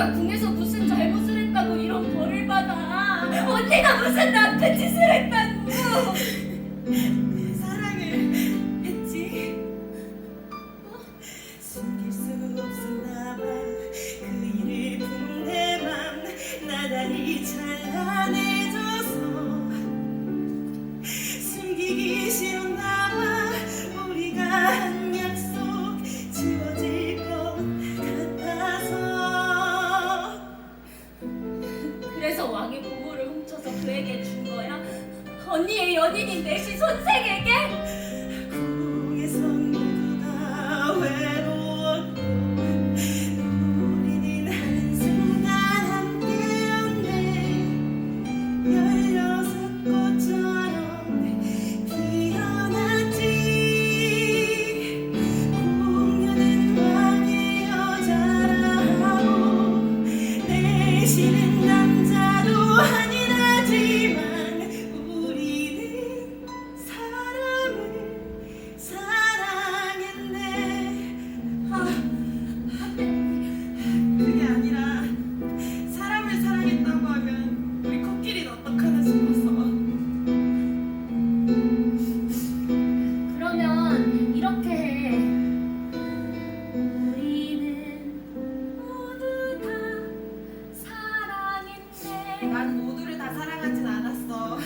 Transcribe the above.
언니가 궁에서 무슨 잘못을 했다고 이런 벌을 받아. 언니가 무슨 나쁜 짓을 했다고. 사랑을 했지. 어? 숨길 수 없었나 봐. 그 일을 품내만 나다리 잘라내. 언니의 연인인 내시 선생에게? 난 모두를 다 사랑하진 않았어. 어,